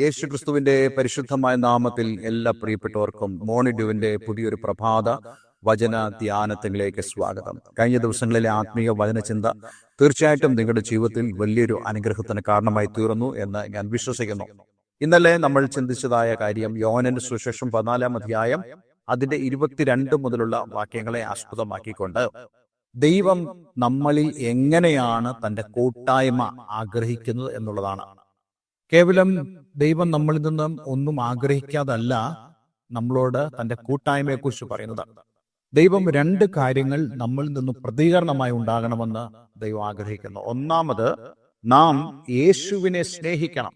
യേശു ക്രിസ്തുവിന്റെ പരിശുദ്ധമായ നാമത്തിൽ എല്ലാ പ്രിയപ്പെട്ടവർക്കും മോണിഡുവിന്റെ പുതിയൊരു പ്രഭാത വചന ധ്യാനത്തിലേക്ക് സ്വാഗതം. കഴിഞ്ഞ ദിവസങ്ങളിലെ ആത്മീയ വചനചിന്ത തീർച്ചയായിട്ടും നിങ്ങളുടെ ജീവിതത്തിൽ വലിയൊരു അനുഗ്രഹത്തിന് കാരണമായി തീർന്നു എന്ന് ഞാൻ വിശ്വസിക്കുന്നു. ഇന്നലെ നമ്മൾ ചിന്തിച്ചതായ കാര്യം യോനന്റെ സുശേഷം പതിനാലാം അധ്യായം അതിന്റെ ഇരുപത്തിരണ്ട് മുതലുള്ള വാക്യങ്ങളെ ആസ്പദമാക്കിക്കൊണ്ട് ദൈവം നമ്മളിൽ എങ്ങനെയാണ് തന്റെ കൂട്ടായ്മ ആഗ്രഹിക്കുന്നത് എന്നുള്ളതാണ്. കേവലം ദൈവം നമ്മളിൽ നിന്നും ഒന്നും ആഗ്രഹിക്കാതല്ല നമ്മളോട് തന്റെ കൂട്ടായ്മയെ കുറിച്ച് പറയുന്നത്. ദൈവം രണ്ട് കാര്യങ്ങൾ നമ്മളിൽ നിന്നും പ്രതികരണമായി ഉണ്ടാകണമെന്ന് ദൈവം ആഗ്രഹിക്കുന്നു. ഒന്നാമത് നാം യേശുവിനെ സ്നേഹിക്കണം.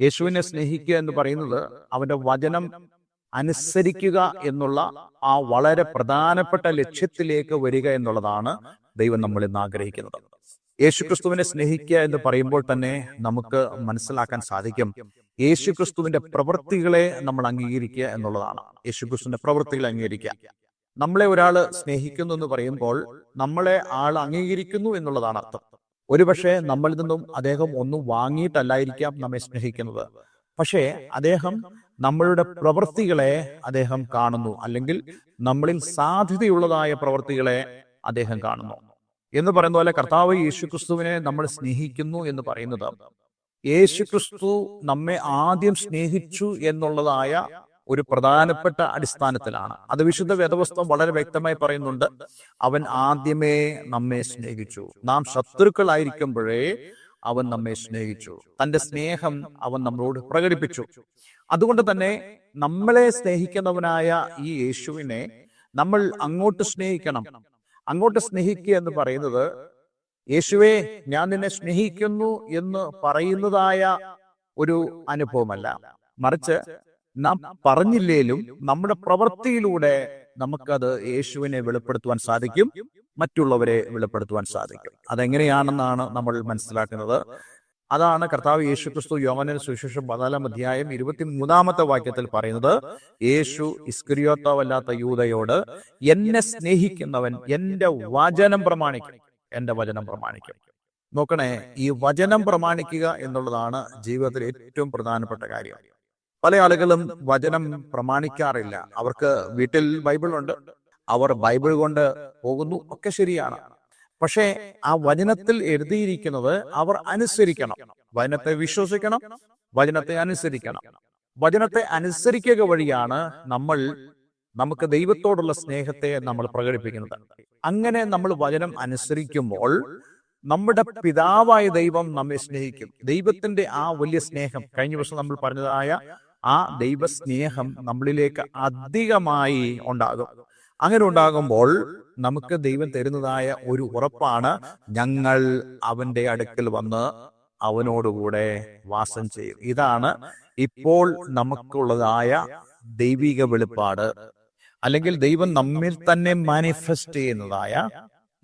യേശുവിനെ സ്നേഹിക്കുക എന്ന് പറയുന്നത് അവന്റെ വചനം അനുസരിക്കുക എന്നുള്ള ആ വളരെ പ്രധാനപ്പെട്ട ലക്ഷ്യത്തിലേക്ക് വരിക എന്നുള്ളതാണ് ദൈവം നമ്മളിൽ നിന്ന് ആഗ്രഹിക്കുന്നത്. യേശുക്രിസ്തുവിനെ സ്നേഹിക്കുക എന്ന് പറയുമ്പോൾ തന്നെ നമുക്ക് മനസ്സിലാക്കാൻ സാധിക്കും. യേശുക്രിസ്തുവിന്റെ പ്രവൃത്തികളെ നമ്മൾ അംഗീകരിക്കുക എന്നുള്ളതാണ്. യേശുക്രിസ്തുവിന്റെ പ്രവൃത്തികൾ അംഗീകരിക്കുക. നമ്മളെ ഒരാൾ സ്നേഹിക്കുന്നു എന്ന് പറയുമ്പോൾ നമ്മളെ ആൾ അംഗീകരിക്കുന്നു എന്നുള്ളതാണ് അർത്ഥം. ഒരുപക്ഷെ നമ്മളിൽ നിന്നും അദ്ദേഹം ഒന്നും വാങ്ങിയിട്ടല്ലായിരിക്കാം നമ്മെ സ്നേഹിക്കുന്നത്. പക്ഷേ അദ്ദേഹം നമ്മളുടെ പ്രവൃത്തികളെ അദ്ദേഹം കാണുന്നു. അല്ലെങ്കിൽ നമ്മളിൽ സാധ്യതയുള്ളതായ പ്രവൃത്തികളെ അദ്ദേഹം കാണുന്നു. എന്ന് പറയുന്ന പോലെ കർത്താവ് യേശുക്രിസ്തുവിനെ നമ്മൾ സ്നേഹിക്കുന്നു എന്ന് പറയുന്നത്. യേശുക്രിസ്തു നമ്മെ ആദ്യം സ്നേഹിച്ചു എന്നുള്ളതായ ഒരു പ്രധാനപ്പെട്ട അടിസ്ഥാനത്തിലാണ്. അത് വിശുദ്ധ വേദവസ്തം വളരെ വ്യക്തമായി പറയുന്നുണ്ട്. അവൻ ആദ്യമേ നമ്മെ സ്നേഹിച്ചു. നാം ശത്രുക്കളായിരിക്കുമ്പോഴേ അവൻ നമ്മെ സ്നേഹിച്ചു. തന്റെ സ്നേഹം അവൻ നമ്മളോട് പ്രകടിപ്പിച്ചു. അതുകൊണ്ട് തന്നെ നമ്മളെ സ്നേഹിക്കുന്നവനായ ഈ യേശുവിനെ നമ്മൾ അങ്ങോട്ട് സ്നേഹിക്കണം. അങ്ങോട്ട് സ്നേഹിക്കുക എന്ന് പറയുന്നത് യേശുവെ ഞാൻ നിന്നെ സ്നേഹിക്കുന്നു എന്ന് പറയുന്നതായ ഒരു അനുഭവമല്ല. മറിച്ച് നാം പറഞ്ഞില്ലേലും നമ്മുടെ പ്രവൃത്തിയിലൂടെ നമുക്കത് യേശുവിനെ വെളിപ്പെടുത്തുവാൻ സാധിക്കും മറ്റുള്ളവരെ വെളിപ്പെടുത്തുവാൻ സാധിക്കും. അതെങ്ങനെയാണെന്നാണ് നമ്മൾ മനസ്സിലാക്കുന്നത്. അതാണ് കർത്താവ് യേശു ക്രിസ്തു യോമനൻ സുശേഷം പതിനാലാം അധ്യായം ഇരുപത്തി മൂന്നാമത്തെ വാക്യത്തിൽ പറയുന്നത്. യേശു ഇസ്കരിയോത്താവല്ലാത്ത യൂതയോട് എന്നെ സ്നേഹിക്കുന്നവൻ എന്റെ വചനം പ്രമാണിക്കും. എന്റെ വചനം പ്രമാണിക്കും. നോക്കണേ ഈ വചനം പ്രമാണിക്കുക എന്നുള്ളതാണ് ജീവിതത്തിൽ ഏറ്റവും പ്രധാനപ്പെട്ട കാര്യം. പല ആളുകളും വചനം പ്രമാണിക്കാറില്ല. അവർക്ക് വീട്ടിൽ ബൈബിൾ ഉണ്ട് അവർ ബൈബിൾ കൊണ്ട് പോകുന്നു. ഒക്കെ ശരിയാണ്. പക്ഷേ ആ വചനത്തിൽ എഴുതിയിരിക്കുന്നത് അവർ അനുസരിക്കണം. വചനത്തെ വിശ്വസിക്കണം വചനത്തെ അനുസരിക്കണം. വചനത്തെ അനുസരിക്കുക വഴിയാണ് നമ്മൾ നമുക്ക് ദൈവത്തോടുള്ള സ്നേഹത്തെ നമ്മൾ പ്രകടിപ്പിക്കുന്നത്. അങ്ങനെ നമ്മൾ വചനം അനുസരിക്കുമ്പോൾ നമ്മുടെ പിതാവായ ദൈവം നമ്മെ സ്നേഹിക്കും. ദൈവത്തിന്റെ ആ വലിയ സ്നേഹം കഴിഞ്ഞ വർഷം നമ്മൾ പറഞ്ഞതായ ആ ദൈവസ്നേഹം നമ്മളിലേക്ക് അധികമായി ഉണ്ടാകും. അങ്ങനെ ഉണ്ടാകുമ്പോൾ നമുക്ക് ദൈവം തരുന്നതായ ഒരു ഉറപ്പാണ് ഞങ്ങൾ അവന്റെ അടുക്കൽ വന്ന് അവനോടുകൂടെ വാസം ചെയ്യും. ഇതാണ് ഇപ്പോൾ നമുക്കുള്ളതായ ദൈവിക വെളിപ്പാട്. അല്ലെങ്കിൽ ദൈവം നമ്മിൽ തന്നെ മാനിഫെസ്റ്റ് ചെയ്യുന്നതായ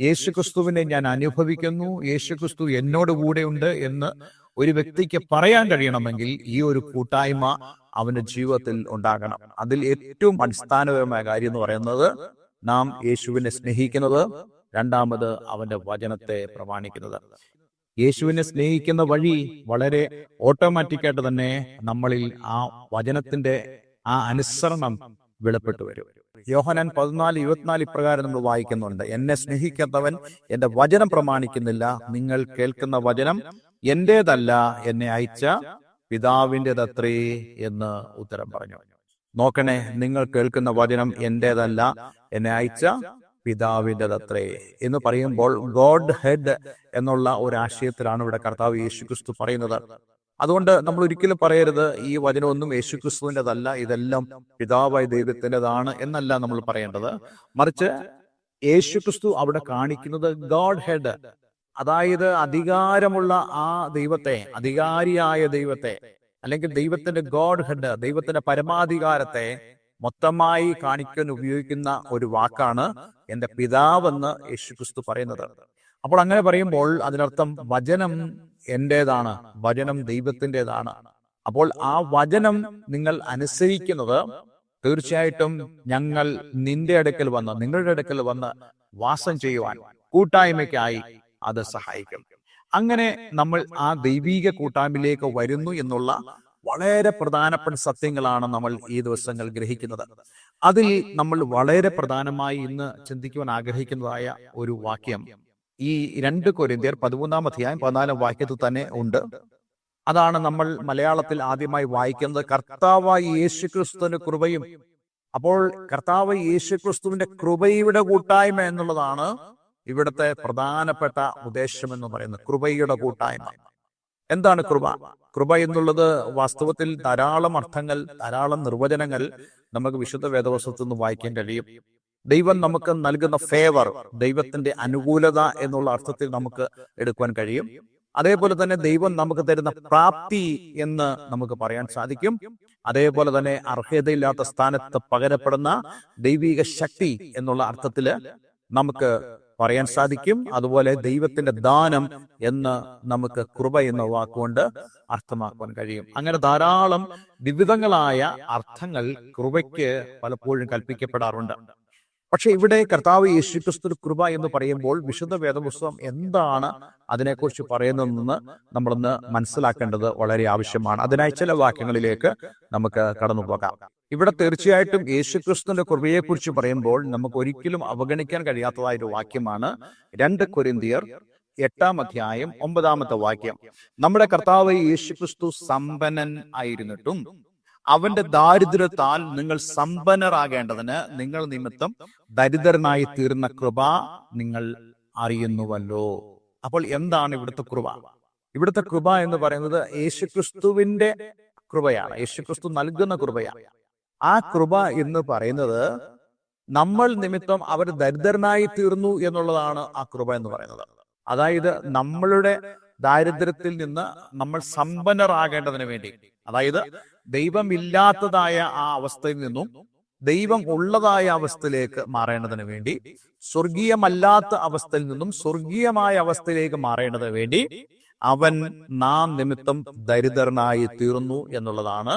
യേശുക്രിസ്തുവിനെ ഞാൻ അനുഭവിക്കുന്നു. യേശുക്രിസ്തു എന്നോട് ഉണ്ട് എന്ന് ഒരു വ്യക്തിക്ക് പറയാൻ കഴിയണമെങ്കിൽ ഈ ഒരു കൂട്ടായ്മ അവന്റെ ജീവിതത്തിൽ ഉണ്ടാകണം. അതിൽ ഏറ്റവും അടിസ്ഥാനപരമായ കാര്യം എന്ന് പറയുന്നത് നാം യേശുവിനെ സ്നേഹിക്കുന്നത് രണ്ടാമത് അവന്റെ വചനത്തെ പ്രമാണിക്കുന്നത്. യേശുവിനെ സ്നേഹിക്കുന്ന വഴി വളരെ ഓട്ടോമാറ്റിക്കായിട്ട് തന്നെ നമ്മളിൽ ആ വചനത്തിന്റെ ആ അനുസരണം വെളിപ്പെട്ടു വരും. യോഹനാൻ പതിനാല് ഇരുപത്തിനാല് ഇപ്രകാരം നമ്മൾ വായിക്കുന്നുണ്ട്. എന്നെ സ്നേഹിക്കാത്തവൻ എന്റെ വചനം പ്രമാണിക്കുന്നില്ല. നിങ്ങൾ കേൾക്കുന്ന വചനം എന്റേതല്ല എന്നെ അയച്ച പിതാവിന്റെതത്രേ എന്ന് ഉത്തരം പറഞ്ഞു. നോക്കണേ നിങ്ങൾ കേൾക്കുന്ന വചനം എന്റേതല്ല എന്നെ അയച്ച പിതാവിന്റെതത്രേ എന്ന് പറയുമ്പോൾ ഗോഡ് ഹെഡ് എന്നുള്ള ഒരു ആശയത്തിലാണ് ഇവിടെ കർത്താവ് യേശുക്രിസ്തു പറയുന്നത്. അതുകൊണ്ട് നമ്മൾ ഒരിക്കലും പറയരുത് ഈ വചനമൊന്നും യേശു ക്രിസ്തുവിന്റെതല്ല ഇതെല്ലാം പിതാവായ ദൈവത്തിന്റെതാണ് എന്നല്ല നമ്മൾ പറയേണ്ടത്. മറിച്ച് യേശുക്രിസ്തു അവിടെ കാണിക്കുന്നത് ഗോഡ് ഹെഡ് അതായത് അധികാരമുള്ള ആ ദൈവത്തെ അധികാരിയായ ദൈവത്തെ അല്ലെങ്കിൽ ദൈവത്തിന്റെ ഗോഡ് ഹെഡ് ദൈവത്തിന്റെ പരമാധികാരത്തെ മൊത്തമായി കാണിക്കാൻ ഉപയോഗിക്കുന്ന ഒരു വാക്കാണ് എന്റെ പിതാവെന്ന് യേശു ക്രിസ്തു പറയുന്നത്. അപ്പോൾ അങ്ങനെ പറയുമ്പോൾ അതിനർത്ഥം വചനം എന്റേതാണ് വചനം ദൈവത്തിന്റെതാണ്. അപ്പോൾ ആ വചനം നിങ്ങൾ അനുസരിക്കുന്നത് തീർച്ചയായിട്ടും ഞങ്ങൾ നിന്റെ അടുക്കൽ വന്ന് നിങ്ങളുടെ അടുക്കൽ വന്ന് വാസം ചെയ്യുവാൻ കൂട്ടായ്മയ്ക്കായി അത് സഹായിക്കും. അങ്ങനെ നമ്മൾ ആ ദൈവീക കൂട്ടായ്മയിലേക്ക് വരുന്നു എന്നുള്ള വളരെ പ്രധാനപ്പെട്ട സത്യങ്ങളാണ് നമ്മൾ ഈ ദിവസങ്ങൾ ഗ്രഹിക്കുന്നത്. അതിൽ നമ്മൾ വളരെ പ്രധാനമായി ഇന്ന് ചിന്തിക്കുവാൻ ആഗ്രഹിക്കുന്നതായ ഒരു വാക്യം. ഈ രണ്ട് കൊരിന്തിയർ പതിമൂന്നാം അധ്യായം പതിനാലാം വാക്യത്തിൽ തന്നെ ഉണ്ട്. അതാണ് നമ്മൾ മലയാളത്തിൽ ആദ്യമായി വായിക്കുന്നത് കർത്താവായി യേശു ക്രിസ്തുവിന്റെ കൃപയും. അപ്പോൾ കർത്താവ് യേശു ക്രിസ്തുവിന്റെ കൃപയുടെ കൂട്ടായ്മ എന്നുള്ളതാണ് ഇവിടുത്തെ പ്രധാനപ്പെട്ട ഉദ്ദേശം എന്ന് പറയുന്നത് കൃപയുടെ കൂട്ടായ്മ. എന്താണ് കൃപ? കൃപ എന്നുള്ളത് വാസ്തവത്തിൽ ധാരാളം അർത്ഥങ്ങൾ ധാരാളം നിർവചനങ്ങൾ നമുക്ക് വിശുദ്ധ വേദവസ്തുത്തിൽ നിന്ന് വായിക്കാൻ കഴിയും ദൈവം നമുക്ക് നൽകുന്ന ഫേവർ ദൈവത്തിന്റെ അനുകൂലത എന്നുള്ള അർത്ഥത്തിൽ നമുക്ക് എടുക്കുവാൻ കഴിയും. അതേപോലെ തന്നെ ദൈവം നമുക്ക് തരുന്ന പ്രാപ്തി എന്ന് നമുക്ക് പറയാൻ സാധിക്കും. അതേപോലെ തന്നെ അർഹതയില്ലാത്ത സ്ഥാനത്ത് പകരപ്പെടുന്ന ദൈവിക ശക്തി എന്നുള്ള അർത്ഥത്തിൽ നമുക്ക് പറയാൻ സാധിക്കും. അതുപോലെ ദൈവത്തിന്റെ ദാനം എന്ന് നമുക്ക് കൃപ എന്ന വാക്കുകൊണ്ട് അർത്ഥമാക്കുവാൻ കഴിയും. അങ്ങനെ ധാരാളം വിവിധങ്ങളായ അർത്ഥങ്ങൾ കൃപയ്ക്ക് പലപ്പോഴും കൽപ്പിക്കപ്പെടാറുണ്ട്. പക്ഷെ ഇവിടെ കർത്താവ് യേശുക്രിസ്തു കൃപ എന്ന് പറയുമ്പോൾ വിശുദ്ധ വേദപുസ്തകം എന്താണ് അതിനെക്കുറിച്ച് പറയുന്നതെന്ന് നമ്മളൊന്ന് മനസ്സിലാക്കേണ്ടത് വളരെ ആവശ്യമാണ്. അതിനായി ചില വാക്യങ്ങളിലേക്ക് നമുക്ക് കടന്നു പോകാം. ഇവിടെ തീർച്ചയായിട്ടും യേശുക്രിസ്തുവിന്റെ കൃപയെക്കുറിച്ച് പറയുമ്പോൾ നമുക്ക് ഒരിക്കലും അവഗണിക്കാൻ കഴിയാത്തതായ ഒരു വാക്യമാണ് രണ്ട് കൊരിന്തിയർ എട്ടാം അധ്യായം ഒമ്പതാമത്തെ വാക്യം. നമ്മുടെ കർത്താവ് യേശുക്രിസ്തു സമ്പന്നൻ ആയിരുന്നിട്ടും അവന്റെ ദാരിദ്ര്യത്താൽ നിങ്ങൾ സമ്പന്നരാകേണ്ടതിന് നിങ്ങൾ നിമിത്തം ദരിദ്രനായി തീർന്ന കൃപ നിങ്ങൾ അറിയുന്നുവല്ലോ. അപ്പോൾ എന്താണ് ഇവിടുത്തെ കൃപ? ഇവിടുത്തെ കൃപ എന്ന് പറയുന്നത് യേശുക്രിസ്തുവിന്റെ കൃപയാണ്. യേശുക്രിസ്തു നൽകുന്ന കൃപയാണ്. ആ കൃപ എന്ന് പറയുന്നത് നമ്മൾ നിമിത്തം അവർ ദരിദ്രനായി തീർന്നു എന്നുള്ളതാണ് ആ കൃപ എന്ന് പറയുന്നത്. അതായത് നമ്മളുടെ ദാരിദ്ര്യത്തിൽ നിന്ന് നമ്മൾ സമ്പന്നരാകേണ്ടതിന് വേണ്ടി. അതായത് ദൈവമില്ലാത്തതായ ആ അവസ്ഥയിൽ നിന്നും ദൈവം ഉള്ളതായ അവസ്ഥയിലേക്ക് മാറേണ്ടതിന് വേണ്ടി സ്വർഗീയമല്ലാത്ത അവസ്ഥയിൽ നിന്നും സ്വർഗീയമായ അവസ്ഥയിലേക്ക് മാറേണ്ടതിന് വേണ്ടി അവൻ നാം നിമിത്തം ദരിദ്രനായി തീർന്നു എന്നുള്ളതാണ്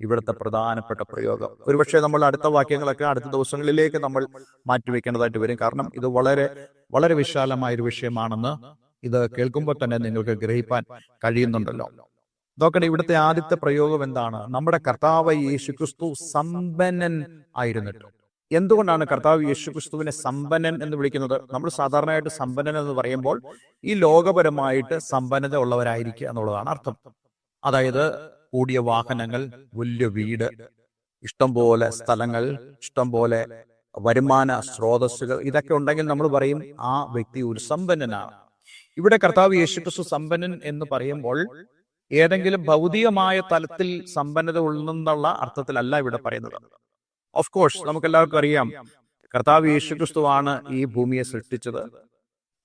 ഇവിടുത്തെ പ്രധാനപ്പെട്ട പ്രയോഗം. ഒരുപക്ഷെ നമ്മൾ അടുത്ത വാക്യങ്ങളൊക്കെ അടുത്ത ദിവസങ്ങളിലേക്ക് നമ്മൾ മാറ്റിവെക്കേണ്ടതായിട്ട് വരും. കാരണം ഇത് വളരെ വളരെ വിശാലമായ ഒരു വിഷയമാണെന്ന് ഇത് കേൾക്കുമ്പോൾ തന്നെ നിങ്ങൾക്ക് ഗ്രഹിപ്പാൻ കഴിയുന്നുണ്ടല്ലോ. നോക്കട്ടെ ഇവിടുത്തെ ആദ്യത്തെ പ്രയോഗം എന്താണ്? നമ്മുടെ കർത്താവ് യേശുക്രിസ്തു സമ്പന്നൻ ആയിരുന്നിട്ട്. എന്തുകൊണ്ടാണ് കർത്താവ് യേശുക്രിസ്തുവിനെ സമ്പന്നൻ എന്ന് വിളിക്കുന്നത്? നമ്മൾ സാധാരണയായിട്ട് സമ്പന്നൻ എന്ന് പറയുമ്പോൾ ഈ ലോകപരമായിട്ട് സമ്പന്നത ഉള്ളവരായിരിക്കുക എന്നുള്ളതാണ് അർത്ഥം. അതായത് കൂടിയ വാഹനങ്ങൾ വലിയ വീട് ഇഷ്ടംപോലെ സ്ഥലങ്ങൾ ഇഷ്ടംപോലെ വരുമാന സ്രോതസ്സുകൾ ഇതൊക്കെ ഉണ്ടെങ്കിൽ നമ്മൾ പറയും ആ വ്യക്തി ഒരു സമ്പന്നനാണ്. ഇവിടെ കർത്താവ് യേശുക്രിസ്തു സമ്പന്നൻ എന്ന് പറയുമ്പോൾ ഏതെങ്കിലും ഭൗതികമായ തലത്തിൽ സമ്പന്നത ഉള്ളെന്നുള്ള അർത്ഥത്തിലല്ല ഇവിടെ പറയുന്നത്. ഓഫ് കോഴ്സ് നമുക്ക് എല്ലാവർക്കും അറിയാം കർത്താവ് യേശുക്രിസ്തുവാണ് ഈ ഭൂമിയെ സൃഷ്ടിച്ചത്.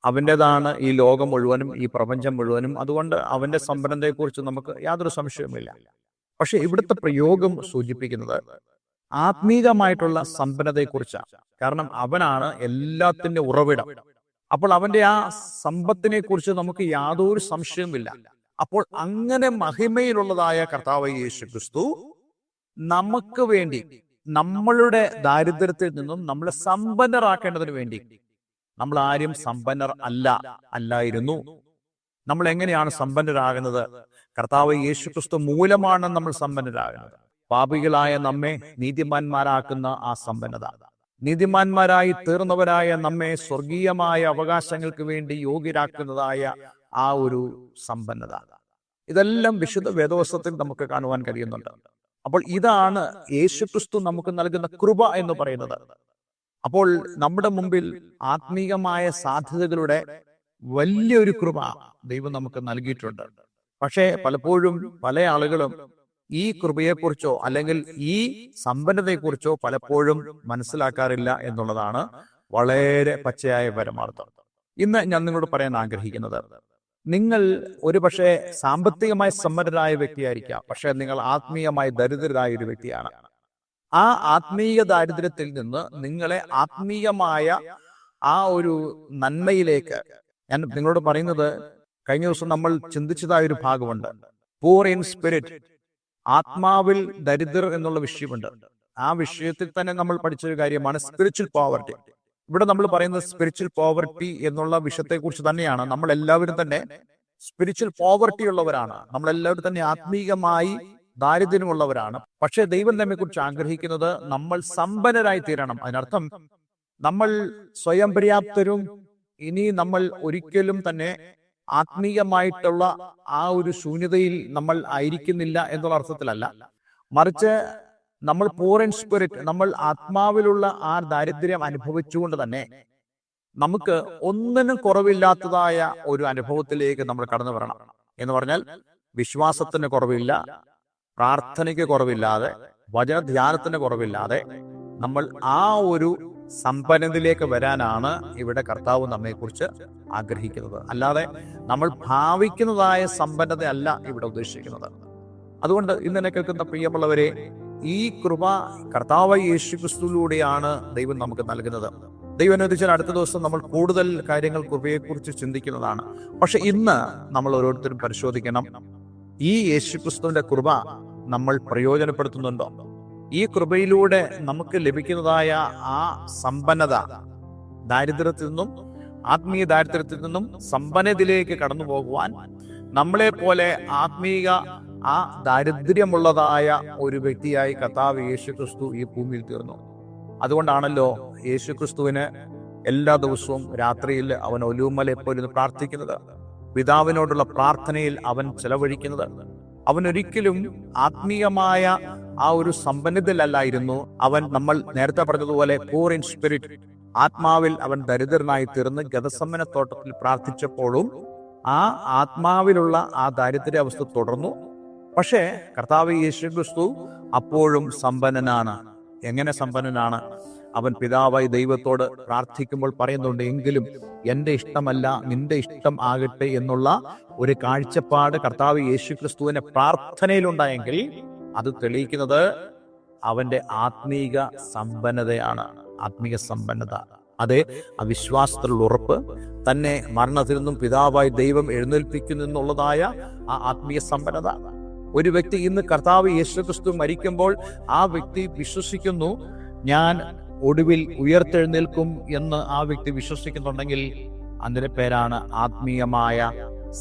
അവന്റെതാണ് ഈ ലോകം മുഴുവനും ഈ പ്രപഞ്ചം മുഴുവനും. അതുകൊണ്ട് അവന്റെ സമ്പന്നതയെക്കുറിച്ച് നമുക്ക് യാതൊരു സംശയവുമില്ല. പക്ഷെ ഇവിടുത്തെ പ്രയോഗം സൂചിപ്പിക്കുന്നത് ആത്മീകമായിട്ടുള്ള സമ്പന്നതയെക്കുറിച്ചാണ്. കാരണം അവനാണ് എല്ലാത്തിന്റെ ഉറവിടം. അപ്പോൾ അവന്റെ ആ സമ്പത്തിനെ കുറിച്ച് നമുക്ക് യാതൊരു സംശയവുമില്ല. അപ്പോൾ അങ്ങനെ മഹിമയിലുള്ളതായ കർത്താവ് യേശു ക്രിസ്തു നമുക്ക് വേണ്ടി നമ്മളുടെ ദാരിദ്ര്യത്തിൽ നിന്നും നമ്മളെ സമ്പന്നരാക്കേണ്ടതിന് വേണ്ടി. നമ്മൾ ആരും സമ്പന്നർ അല്ല അല്ലായിരുന്നു. നമ്മൾ എങ്ങനെയാണ് സമ്പന്നരാകുന്നത്? കർത്താവ് യേശു ക്രിസ്തു മൂലമാണ് നമ്മൾ സമ്പന്നരാകുന്നത്. പാപികളായ നമ്മെ നീതിമാന്മാരാക്കുന്ന ആ സമ്പന്നത. നീതിമാന്മാരായി തീർന്നവരായ നമ്മെ സ്വർഗീയമായ അവകാശങ്ങൾക്ക് വേണ്ടി യോഗ്യരാക്കുന്നതായ ആ ഒരു സമ്പന്നത. ഇതെല്ലാം വിശുദ്ധ വേദവസ്ത്രത്തിൽ നമുക്ക് കാണുവാൻ കഴിയുന്നുണ്ട്. അപ്പോൾ ഇതാണ് യേശുക്രിസ്തു നമുക്ക് നൽകുന്ന കൃപ എന്ന് പറയുന്നത്. അപ്പോൾ നമ്മുടെ മുമ്പിൽ ആത്മീയമായ സാധ്യതകളുടെ വലിയൊരു കൃപ ദൈവം നമുക്ക് നൽകിയിട്ടുണ്ട്. പക്ഷേ പലപ്പോഴും പല ആളുകളും ഈ കൃപയെക്കുറിച്ചോ അല്ലെങ്കിൽ ഈ സമ്പന്നതയെക്കുറിച്ചോ പലപ്പോഴും മനസ്സിലാക്കാറില്ല എന്നുള്ളതാണ് വളരെ പച്ചയായ പരമാർത്ഥം. ഇന്ന് ഞാൻ നിങ്ങളോട് പറയാൻ ആഗ്രഹിക്കുന്നത് നിങ്ങൾ ഒരു പക്ഷേ സാമ്പത്തികമായി സമ്പന്നരായ വ്യക്തിയായിരിക്കാം പക്ഷെ നിങ്ങൾ ആത്മീയമായി ദരിദ്രരായ ഒരു വ്യക്തിയാണ്. ആ ആത്മീയ ദാരിദ്ര്യത്തിൽ നിന്ന് നിങ്ങളെ ആത്മീയമായ ആ ഒരു നന്മയിലേക്ക് ഞാൻ നിങ്ങളോട് പറയുന്നത് കഴിഞ്ഞ ദിവസം നമ്മൾ ചിന്തിച്ചതായ ഒരു ഭാഗമുണ്ട്. പൂർ ഇൻ സ്പിരിറ്റ് ആത്മാവിൽ ദരിദ്രർ എന്നുള്ള വിഷയമുണ്ട്. ആ വിഷയത്തിൽ തന്നെ നമ്മൾ പഠിച്ചൊരു കാര്യമാണ് സ്പിരിച്വൽ പോവർട്ടി ഇവിടെ നമ്മൾ പറയുന്നത് സ്പിരിച്വൽ പോവർട്ടി എന്നുള്ള വിഷയത്തെ കുറിച്ച് തന്നെയാണ്. നമ്മൾ എല്ലാവരും തന്നെ സ്പിരിച്വൽ പോവർട്ടി ഉള്ളവരാണ്. നമ്മൾ എല്ലാവരും തന്നെ ആത്മീകമായി ദാരിദ്ര്യമുള്ളവരാണ്. പക്ഷേ ദൈവം നമ്മെക്കുറിച്ച് ആഗ്രഹിക്കുന്നത് നമ്മൾ സമ്പന്നരായി തീരണം. അതിനർത്ഥം നമ്മൾ സ്വയം പര്യാപ്തരും ഇനി നമ്മൾ ഒരിക്കലും തന്നെ ആത്മീയമായിട്ടുള്ള ആ ഒരു ശൂന്യതയിൽ നമ്മൾ ആയിരിക്കുന്നില്ല എന്നുള്ള അർത്ഥത്തിലല്ല. മറിച്ച് നമ്മൾ പൂർ ആൻഡ് സ്പിരിറ്റ് നമ്മൾ ആത്മാവിലുള്ള ആ ദാരിദ്ര്യം അനുഭവിച്ചുകൊണ്ട് തന്നെ നമുക്ക് ഒന്നിനും കുറവില്ലാത്തതായ ഒരു അനുഭവത്തിലേക്ക് നമ്മൾ കടന്നു വരണം എന്ന് പറഞ്ഞാൽ വിശ്വാസത്തിന് കുറവില്ല പ്രാർത്ഥനയ്ക്ക് കുറവില്ലാതെ വചനധ്യാനത്തിന് കുറവില്ലാതെ നമ്മൾ ആ ഒരു സമ്പന്നതയിലേക്ക് വരാനാണ് ഇവിടെ കർത്താവ് നമ്മെക്കുറിച്ച് ആഗ്രഹിക്കുന്നത്. അല്ലാതെ നമ്മൾ ഭാവിക്കുന്നതായ സമ്പന്നത അല്ല ഇവിടെ ഉദ്ദേശിക്കുന്നത്. അതുകൊണ്ട് ഇന്ന് എന്നെ കേൾക്കുന്ന പ്രിയമുള്ളവരെ ഈ കൃപ കർത്താവ് യേശു ക്രിസ്തുവിലൂടെയാണ് ദൈവം നമുക്ക് നൽകുന്നത്. ദൈവം അനുവദിച്ചാൽ അടുത്ത ദിവസം നമ്മൾ കൂടുതൽ കാര്യങ്ങൾ കൃപയെക്കുറിച്ച് ചിന്തിക്കുന്നതാണ്. പക്ഷെ ഇന്ന് നമ്മൾ ഓരോരുത്തരും പരിശോധിക്കണം. ഈ യേശു ക്രിസ്തുവിന്റെ കൃപ നമ്മൾ പ്രയോജനപ്പെടുത്തുന്നുണ്ടോ? ഈ കൃപയിലൂടെ നമുക്ക് ലഭിക്കുന്നതായ ആ സമ്പന്നത ദാരിദ്ര്യത്തിൽ നിന്നും ആത്മീയ ദാരിദ്ര്യത്തിൽ നിന്നും സമ്പന്നതയിലേക്ക് കടന്നു പോകുവാൻ നമ്മളെ പോലെ ആത്മീയ ആ ദാരിദ്ര്യമുള്ളതായ ഒരു വ്യക്തിയായി കർത്താവ് യേശു ക്രിസ്തു ഈ ഭൂമിയിൽ തീർന്നു. അതുകൊണ്ടാണല്ലോ യേശു ക്രിസ്തുവിന് എല്ലാ ദിവസവും രാത്രിയിൽ അവൻ ഒലുമല പോലിരുന്ന് പ്രാർത്ഥിക്കുന്നത്. പിതാവിനോടുള്ള പ്രാർത്ഥനയിൽ അവൻ ചെലവഴിക്കുന്നത്. അവൻ ഒരിക്കലും ആത്മീയമായ ആ ഒരു സമ്പന്നതയിലല്ലായിരുന്നു. അവൻ നമ്മൾ നേരത്തെ പറഞ്ഞതുപോലെ പൂർ ഇൻ സ്പിരിറ്റ് ആത്മാവിൽ അവൻ ദരിദ്രനായി തീർന്ന് ഗതസമ്മന തോട്ടത്തിൽ പ്രാർത്ഥിച്ചപ്പോഴും ആ ആത്മാവിലുള്ള ആ ദാരിദ്ര്യാവസ്ഥ തുടർന്നു. പക്ഷേ കർത്താവ് യേശു ക്രിസ്തു അപ്പോഴും സമ്പന്നനാണ്. എങ്ങനെ സമ്പന്നനാണ്? അവൻ പിതാവായി ദൈവത്തോട് പ്രാർത്ഥിക്കുമ്പോൾ പറയുന്നുണ്ട് എങ്കിലും എന്റെ ഇഷ്ടമല്ല നിന്റെ ഇഷ്ടം ആകട്ടെ എന്നുള്ള ഒരു കാഴ്ചപ്പാട് കർത്താവ് യേശു ക്രിസ്തുവിന്റെ പ്രാർത്ഥനയിലുണ്ടായെങ്കിൽ അത് തെളിയിക്കുന്നത് അവന്റെ ആത്മീക സമ്പന്നതയാണ് ആത്മീക സമ്പന്നത. അതെ അവിശ്വാസത്തിലുള്ള ഉറപ്പ് തന്നെ മരണത്തിൽ നിന്നും പിതാവായി ദൈവം എഴുന്നേൽപ്പിക്കുന്നു എന്നുള്ളതായ ആ ആത്മീയ സമ്പന്നത. ഒരു വ്യക്തി ഇന്ന് കർത്താവ് യേശുക്രിസ്തു മരിക്കുമ്പോൾ ആ വ്യക്തി വിശ്വസിക്കുന്നു ഞാൻ ഒടുവിൽ ഉയർത്തെഴുന്നേൽക്കും എന്ന് ആ വ്യക്തി വിശ്വസിക്കുന്നുണ്ടെങ്കിൽ അതിന്റെ പേരാണ് ആത്മീയമായ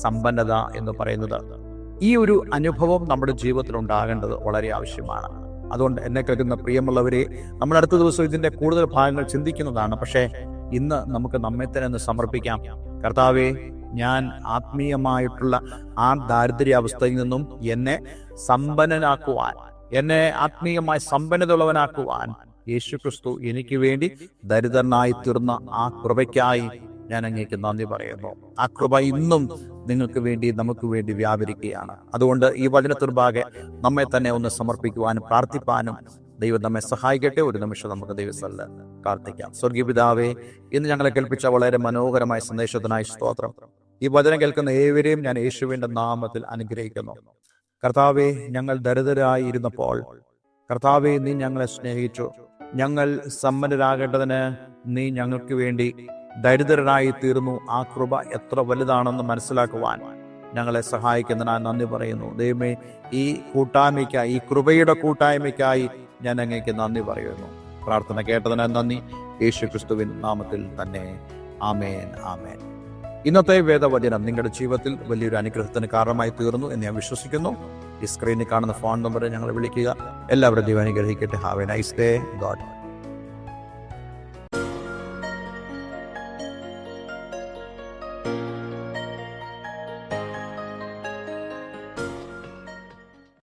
സമ്പന്നത എന്ന് പറയുന്നത്. ഈ ഒരു അനുഭവം നമ്മുടെ ജീവിതത്തിൽ ഉണ്ടാകേണ്ടത് വളരെ ആവശ്യമാണ്. അതുകൊണ്ട് എന്നെ കേൾക്കുന്ന പ്രിയമുള്ളവരെ നമ്മൾ അടുത്ത ദിവസം ഇതിന്റെ കൂടുതൽ ഭാഗങ്ങൾ ചിന്തിക്കുന്നതാണ്. പക്ഷേ ഇന്ന് നമുക്ക് നമ്മെ തന്നെ ഒന്ന് സമർപ്പിക്കാം. കർത്താവെ ഞാൻ ആത്മീയമായിട്ടുള്ള ആ ദാരിദ്ര്യാവസ്ഥയിൽ നിന്നും എന്നെ സമ്പന്നനാക്കുവാൻ എന്നെ ആത്മീയമായി സമ്പന്നതയുള്ളവനാക്കുവാൻ യേശുക്രിസ്തു എനിക്ക് വേണ്ടി ദരിദ്രനായി തീർന്ന ആ കൃപയ്ക്കായി ഞാൻ അങ്ങേക്ക് നന്ദി പറയുന്നു. ആ കൃപ ഇന്നും നിങ്ങൾക്ക് വേണ്ടി നമുക്ക് വേണ്ടി വ്യാപരിക്കുകയാണ്. അതുകൊണ്ട് ഈ വചനത്തിനുപാകെ നമ്മെ തന്നെ ഒന്ന് സമർപ്പിക്കുവാനും പ്രാർത്ഥിപ്പാനും ദൈവം നമ്മെ സഹായിക്കട്ടെ. ഒരു നിമിഷം നമുക്ക് ദൈവസ്ഥല പ്രാർത്ഥിക്കാം. സ്വർഗീയ പിതാവേ ഇന്ന് ഞങ്ങളെ കേൾപ്പിച്ച വളരെ മനോഹരമായ സന്ദേശത്തിനായി സ്തോത്രം. ഈ വചനം കേൾക്കുന്ന ഏവരെയും ഞാൻ യേശുവിന്റെ നാമത്തിൽ അനുഗ്രഹിക്കുന്നു. കർത്താവെ ഞങ്ങൾ ദരിദ്രരായി ഇരുന്നപ്പോൾ കർത്താവെ നീ ഞങ്ങളെ സ്നേഹിച്ചു. ഞങ്ങൾ സമ്പന്നരാകേണ്ടതിന് നീ ഞങ്ങൾക്ക് വേണ്ടി ദരിദ്രരായി തീർന്നു ആ കൃപ എത്ര വലുതാണെന്ന് മനസ്സിലാക്കുവാൻ ഞങ്ങളെ സഹായിക്കുന്നതിനാൽ നന്ദി പറയുന്നു. ദൈവമേ ഈ കൂട്ടായ്മയ്ക്കായി ഈ കൃപയുടെ കൂട്ടായ്മയ്ക്കായി ഞാൻ അങ്ങേക്ക് നന്ദി പറയുന്നു. പ്രാർത്ഥന കേട്ടതിന് നന്ദി. യേശു ക്രിസ്തുവിൻ നാമത്തിൽ തന്നെ. ആമേൻ ആമേൻ. ഇന്നത്തെ വേദവചനം നിങ്ങളുടെ ജീവിതത്തിൽ വലിയൊരു അനുഗ്രഹത്തിന് കാരണമായി തീർന്നു എന്ന് ഞാൻ വിശ്വസിക്കുന്നു. ഈ സ്ക്രീനിൽ കാണുന്ന ഫോൺ നമ്പർ ഞങ്ങൾ വിളിക്കുക. എല്ലാവരും ദൈവം അനുഗ്രഹിക്കട്ടെ. Have a nice day God